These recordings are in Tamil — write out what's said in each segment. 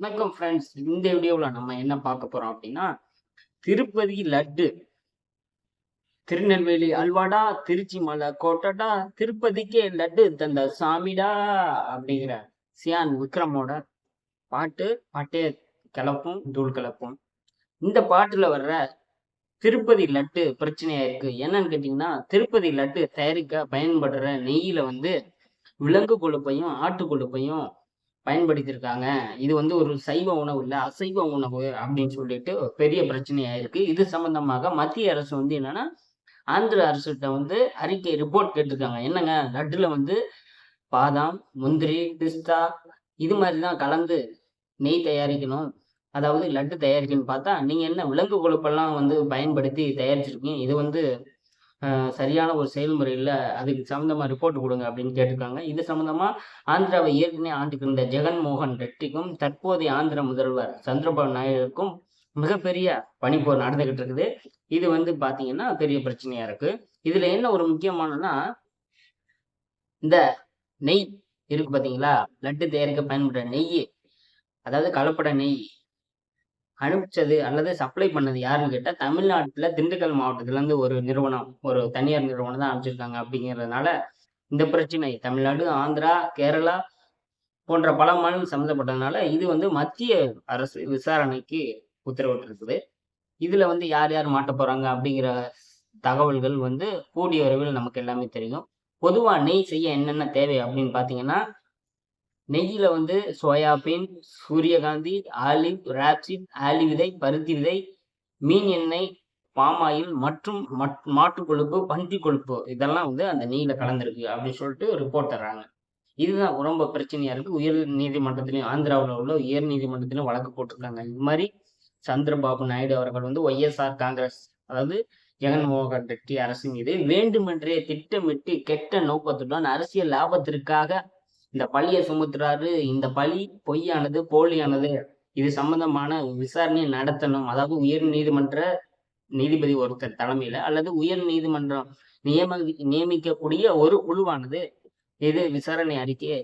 வணக்கம் ஃப்ரெண்ட்ஸ் இந்த வீடியோவில் நம்ம என்ன பார்க்க போறோம் அப்படின்னா திருப்பதி லட்டு. திருநெல்வேலி அல்வாடா திருச்சி மலை கோட்டடா திருப்பதிக்கே லட்டு தந்த சாமிடா அப்படிங்கிற சியான் விக்ரமோட பாட்டு. பாட்டே கிளப்பும் தூள் கிளப்பும் இந்த பாட்டுல வர்ற திருப்பதி லட்டு பிரச்சனையா இருக்கு. என்னன்னு கேட்டீங்கன்னா திருப்பதி லட்டு தயாரிக்க பயன்படுற நெய்யில வந்து விலங்கு கொழுப்பையும் ஆட்டு கொழுப்பையும் பயன்படுத்தியிருக்காங்க. இது வந்து ஒரு சைவ உணவு இல்லை அசைவ உணவு அப்படின்னு சொல்லிட்டு பெரிய பிரச்சனையாக இருக்கு இது சம்பந்தமாக மத்திய அரசு வந்து என்னன்னா ஆந்திர அரசுகிட்ட வந்து அறிக்கை ரிப்போர்ட் கேட்டிருக்காங்க. என்னங்க? லட்டுல வந்து பாதாம் முந்திரி பிஸ்தா இது மாதிரி தான் கலந்து நெய் தயாரிக்கணும். அதாவது லட்டு தயாரிக்கணும்னு பார்த்தா நீங்க என்ன விலங்கு கொழுப்பெல்லாம் வந்து பயன்படுத்தி தயாரிச்சிருக்கீங்க. இது வந்து சரியான ஒரு செயல்முறை இல்லை அதுக்கு சம்மந்தமாக ரிப்போர்ட் கொடுங்க அப்படின்னு கேட்டிருக்காங்க. இது சம்மந்தமாக ஆந்திராவை ஏற்கனவே ஆண்டுக்கிருந்த ஜெகன்மோகன் ரெட்டிக்கும் தற்போதைய ஆந்திர முதல்வர் சந்திரபாபு நாயுடுக்கும் மிகப்பெரிய பனிப்போர் நடந்துகிட்டு இருக்குது. இது வந்து பார்த்தீங்கன்னா பெரிய பிரச்சனையா இருக்கு. இதுல என்ன ஒரு முக்கியமானன்னா இந்த நெய் இருக்கு பார்த்தீங்களா லட்டு தயாரிக்க பயன்படுற நெய் அதாவது கலப்பட நெய் அனுப்பிச்சது அல்லது சப்ளை பண்ணது யாருன்னு கேட்டால் தமிழ்நாட்டுல திண்டுக்கல் மாவட்டத்துல இருந்து ஒரு நிறுவனம் ஒரு தனியார் நிறுவனம் தான் அனுப்பிச்சிருக்காங்க அப்படிங்கிறதுனால இந்த பிரச்சனை. தமிழ்நாடு ஆந்திரா கேரளா போன்ற பல மாநிலம் சம்மந்தப்பட்டதுனால இது வந்து மத்திய அரசு விசாரணைக்கு உத்தரவிட்டிருக்குது. இதில் வந்து யார் யார் மாட்ட போறாங்க அப்படிங்கிற தகவல்கள் வந்து கூடிய விரைவில் நமக்கு எல்லாமே தெரியும். பொதுவாக நெய் செய்ய என்னென்ன தேவை அப்படின்னு பார்த்தீங்கன்னா நெய்யில வந்து சோயாபீன் சூரியகாந்தி ஆலிவ் ராப்சிட் ஆலி விதை பருத்தி விதை மீன் எண்ணெய் பாம் ஆயில் மற்றும் மட்- மாட்டு கொழுப்பு பன்றி கொழுப்பு. இதெல்லாம் வந்து அந்த நெய்யில் கலந்துருக்கு அப்படின்னு சொல்லிட்டு ரிப்போர்ட் தர்றாங்க. இதுதான் ரொம்ப பிரச்சனையா இருக்கு. உயர் நீதிமன்றத்திலையும் ஆந்திராவில் உள்ள உயர் நீதிமன்றத்திலும் வழக்கு போட்டிருக்காங்க. இது மாதிரி சந்திரபாபு நாயுடு அவர்கள் வந்து ஒய்எஸ்ஆர் காங்கிரஸ் அதாவது ஜெகன்மோகன் ரெட்டி அரசு மீது வேண்டுமென்றே திட்டமிட்டு கெட்ட நோக்கத்துடன் அரசியல் லாபத்திற்காக இந்த பழியை சுமத்துறாரு இந்த பழி பொய்யானது போலியானது இது சம்பந்தமான விசாரணையை நடத்தணும். அதாவது உயர் நீதிமன்ற நீதிபதி ஒருத்தர் தலைமையில அல்லது உயர் நீதிமன்றம் நியம நியமிக்கக்கூடிய ஒரு குழுவானது இது விசாரணை அறிக்கையை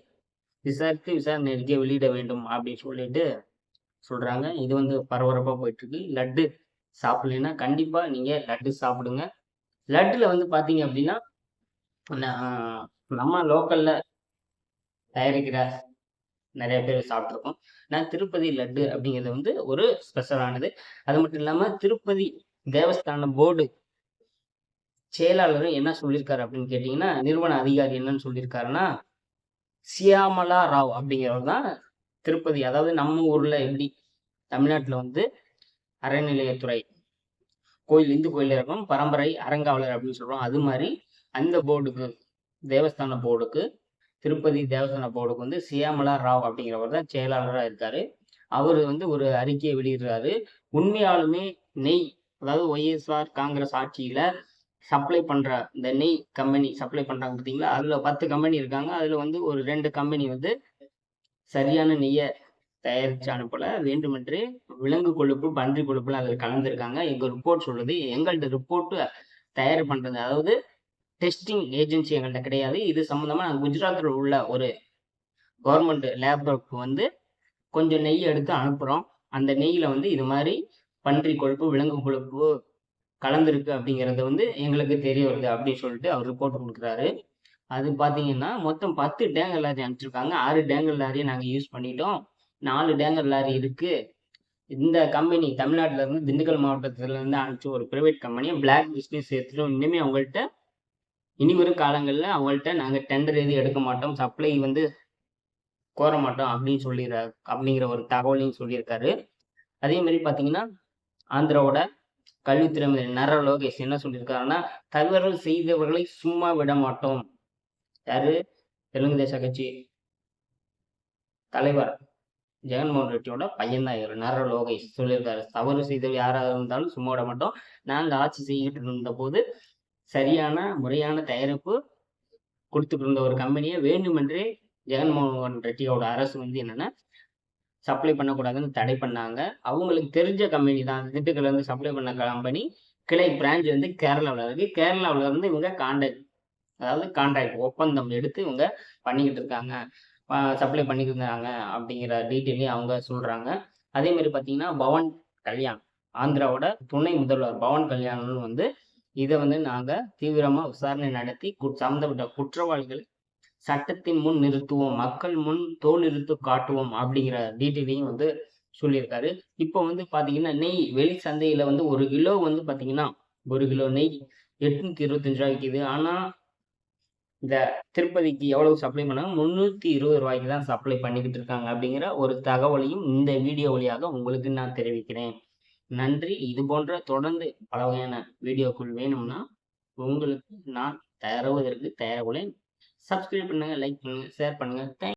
விசாரித்து விசாரணை அறிக்கையை வெளியிட வேண்டும் அப்படின்னு சொல்லிட்டு சொல்றாங்க. இது வந்து பரபரப்பா போயிட்டு இருக்கு லட்டு சாப்பிடலைன்னா கண்டிப்பா நீங்க லட்டு சாப்பிடுங்க. லட்டுல வந்து பாத்தீங்க அப்படின்னா நம்ம லோக்கல்ல தயாரிக்கிற நிறைய பேர் சாப்பிட்ருக்கோம் நான் திருப்பதி லட்டு அப்படிங்கிறது வந்து ஒரு ஸ்பெஷலானது அது மட்டும் இல்லாமல் திருப்பதி தேவஸ்தான போர்டு செயலாளரும் என்ன சொல்லியிருக்காரு அப்படின்னு கேட்டிங்கன்னா நிறுவன அதிகாரி என்னன்னு சொல்லியிருக்காருன்னா சியாமலா ராவ் அப்படிங்கிறவர் தான் திருப்பதி. அதாவது நம்ம ஊரில் எப்படி தமிழ்நாட்டில் வந்து அறநிலையத்துறை கோயில் இந்து கோயில் இருக்கும் பரம்பரை அறங்காவலர் அப்படின்னு சொல்கிறோம் அது மாதிரி அந்த போர்டுக்கு தேவஸ்தான போர்டுக்கு திருப்பதி தேவசன போர்டுக்கு வந்து சியாமலா ராவ் அப்படிங்கிறவர் தான் செயலாளராக இருக்காரு. அவர் வந்து ஒரு அறிக்கையை வெளியிடுறாரு. உண்மையாலுமே நெய் அதாவது ஒய்எஸ்ஆர் காங்கிரஸ் ஆட்சியில சப்ளை பண்ற இந்த நெய் கம்பெனி சப்ளை பண்றாங்க பார்த்தீங்களா அதுல பத்து கம்பெனி இருக்காங்க. அதுல வந்து ஒரு ரெண்டு கம்பெனி வந்து சரியான நெய்யை தயாரிச்சு அனுப்பல. வேண்டுமென்று விலங்கு கொழுப்பு பன்றி கொழுப்புலாம் அதில் கலந்துருக்காங்க. எங்க ரிப்போர்ட் சொல்லுது எங்கள்ட ரிப்போர்ட்டு தயார் பண்றது. அதாவது டெஸ்டிங் ஏஜென்சி எங்கள்கிட்ட கிடையாது. இது சம்மந்தமாக நாங்கள் குஜராத்தில் உள்ள ஒரு கவர்மெண்ட் லேபருக்கு வந்து கொஞ்சம் நெய் எடுத்து அனுப்புகிறோம் அந்த நெய்யில் வந்து இது மாதிரி பன்றி கொழுப்பு விலங்கு கொழுப்பு கலந்துருக்கு அப்படிங்கிறது வந்து எங்களுக்கு தெரிய வருது அப்படின்னு சொல்லிட்டு அவர் ரிப்போர்ட் கொடுக்குறாரு. அது பார்த்தீங்கன்னா மொத்தம் பத்து டேங்கர் லாரி அனுப்பிச்சிருக்காங்க. ஆறு டேங்கர் லாரியை நாங்கள் யூஸ் பண்ணிட்டோம். நாலு டேங்கர் லாரி இருக்குது இந்த கம்பெனி தமிழ்நாட்டிலேருந்து திண்டுக்கல் மாவட்டத்திலேருந்து அனுப்பிச்ச ஒரு ப்ரைவேட் கம்பெனியை பிளாக் பிஸ்னஸ் சேர்த்துட்டோம். இனிமேல் அவங்கள்ட்ட இனி வரும் காலங்களில் அவங்கள்ட்ட நாங்கள் டெண்டர் எதுவும் எடுக்க மாட்டோம். சப்ளை வந்து கோர மாட்டோம் அப்படின்னு சொல்லிடுற அப்படிங்கிற ஒரு தகவலையும் சொல்லியிருக்காரு. அதே மாதிரி பார்த்தீங்கன்னா ஆந்திராவோட கல்வித்துறை அமைச்சர் நர லோகேஷ் என்ன சொல்லியிருக்காருன்னா தவறுகள் செய்தவர்களை சும்மா விட மாட்டோம். யாரு? தெலுங்கு தேச கட்சி தலைவர் ஜெகன்மோகன் ரெட்டியோட பையன்தான் இவர் நர லோகேஷ் சொல்லியிருக்காரு. தவறு செய்தவர் யாராக இருந்தாலும் சும்மா விட மாட்டோம். நாங்கள் ஆட்சி செய்யிட்டு இருந்த போது சரியான முறையான தயாரிப்பு கொடுத்துட்டு இருந்த ஒரு கம்பெனியை வேண்டுமென்றே ஜெகன்மோகன் ரெட்டியோட அரசு வந்து என்னென்னா சப்ளை பண்ணக்கூடாதுன்னு தடை பண்ணாங்க. அவங்களுக்கு தெரிஞ்ச கம்பெனி தான். திண்டுக்கல்ல இருந்து சப்ளை பண்ண கம்பெனி கிளை பிரான்ச் வந்து கேரளாவில் இருக்கு. கேரளாவில் இருந்து இவங்க கான்ட்ராக்ட் அதாவது கான்ட்ராக்ட் ஒப்பந்தம் எடுத்து இவங்க பண்ணிக்கிட்டு இருக்காங்க. சப்ளை பண்ணியிருந்தாங்க அப்படிங்கிற டீட்டெயிலையும் அவங்க சொல்கிறாங்க அதே மாதிரி பார்த்தீங்கன்னா பவன் கல்யாண் ஆந்திராவோட துணை முதல்வர் பவன் கல்யாணன் வந்து இதை வந்து நாங்கள் தீவிரமாக விசாரணை நடத்தி சம்மந்தப்பட்ட குற்றவாளிகள் சட்டத்தின் முன் நிறுத்துவோம் மக்கள் முன் தோல் நிறுத்து காட்டுவோம் அப்படிங்கிற டீட்டெயிலையும் வந்து சொல்லியிருக்காரு. இப்போ வந்து பார்த்தீங்கன்னா நெய் வெளி சந்தையில் வந்து ஒரு கிலோ வந்து பார்த்தீங்கன்னா ஒரு கிலோ நெய் எட்நூத்தி இருபத்தஞ்சு ரூபாய் விற்கிது ஆனால் இந்த திருப்பதிக்கு எவ்வளவு சப்ளை பண்ணாங்க? முந்நூற்றி இருபது ரூபாய்க்கு தான் சப்ளை பண்ணிக்கிட்டு இருக்காங்க அப்படிங்கிற ஒரு தகவலையும் இந்த வீடியோ வழியாக உங்களுக்கு நான் தெரிவிக்கிறேன். நன்றி. இது போன்ற தொடர்ந்து பல வகையான வீடியோக்கள் வேணும்னா உங்களுக்கு நான் தயாராவதற்கு தயாராக உள்ளேன். சப்ஸ்கிரைப் பண்ணுங்க லைக் பண்ணுங்க ஷேர் பண்ணுங்க. தேங்க்